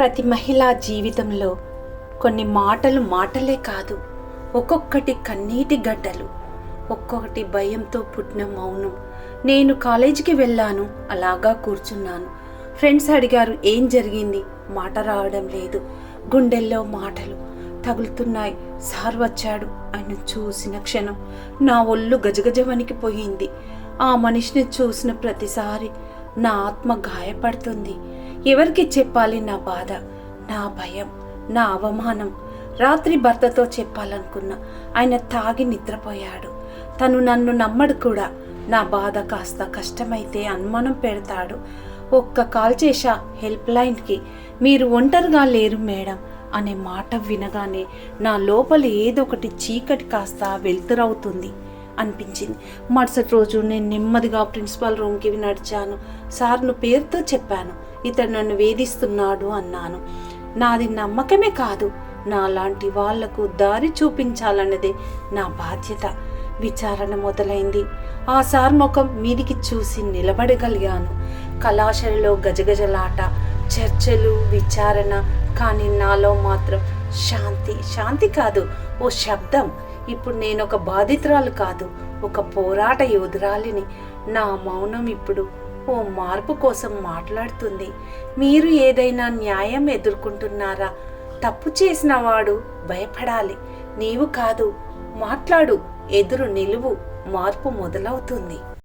ప్రతి మహిళా జీవితంలో కొన్ని మాటలు మాటలే కాదు ఒక్కొక్కటి కన్నీటి గడ్డలు ఒక్కొక్కటి భయంతో పుట్టిన మౌనం. నేను కాలేజీకి వెళ్ళాను అలాగా కూర్చున్నాను. ఫ్రెండ్స్ అడిగారు ఏం జరిగింది మాట రావడం లేదు. గుండెల్లో మాటలు. తగులుతున్నాయి. సార్ వచ్చాడు ఆయన చూసిన క్షణం నా ఒళ్ళు గజగజ వణికిపోయింది. ఆ మనిషిని చూసిన ప్రతిసారి నా ఆత్మ గాయపడుతుంది. ఎవరికి చెప్పాలి నా బాధ నా భయం నా అవమానం? రాత్రి భర్తతో చెప్పాలనుకున్నా ఆయన తాగి నిద్రపోయాడు. తను నన్ను నమ్మడు కూడా. నా బాధ కాస్త కష్టమైతే అనుమానం పెడతాడు. ఒక్క కాల్ చేశా హెల్ప్ లైన్కి. మీరు ఒంటరిగా లేరు మేడం అనే మాట వినగానే నా లోపల ఏదో ఒకటి చీకటి కాస్త వెలుతురవుతుంది. అనిపించింది. మరుసటి రోజు నేను నెమ్మదిగా ప్రిన్సిపాల్ రూమ్కి నడిచాను. సార్ను పేరుతో చెప్పాను. ఇతడు నన్ను వేధిస్తున్నాడు అన్నాను. నాది నమ్మకమే కాదు. నాలాంటి వాళ్ళకు దారి చూపించాలన్నదే నా బాధ్యత. విచారణ మొదలైంది. ఆ సార్ ముఖం మీదికి చూసి నిలబడగలిగాను. కళాశాలలో గజగజలాట చర్చలు విచారణ కానీ నాలో మాత్రం శాంతి శాంతి కాదు ఓ శబ్దం. ఇప్పుడు నేను ఒక బాధితురాలు కాదు ఒక పోరాట యోధురాలిని. నా మౌనం ఇప్పుడు ఓ మార్పు కోసం మాట్లాడుతుంది. మీరు ఏదైనా న్యాయం ఎదుర్కొంటున్నారా? తప్పు చేసిన వాడు భయపడాలి. నీవు కాదు మాట్లాడు. ఎదురు నిలువు మార్పు మొదలవుతుంది.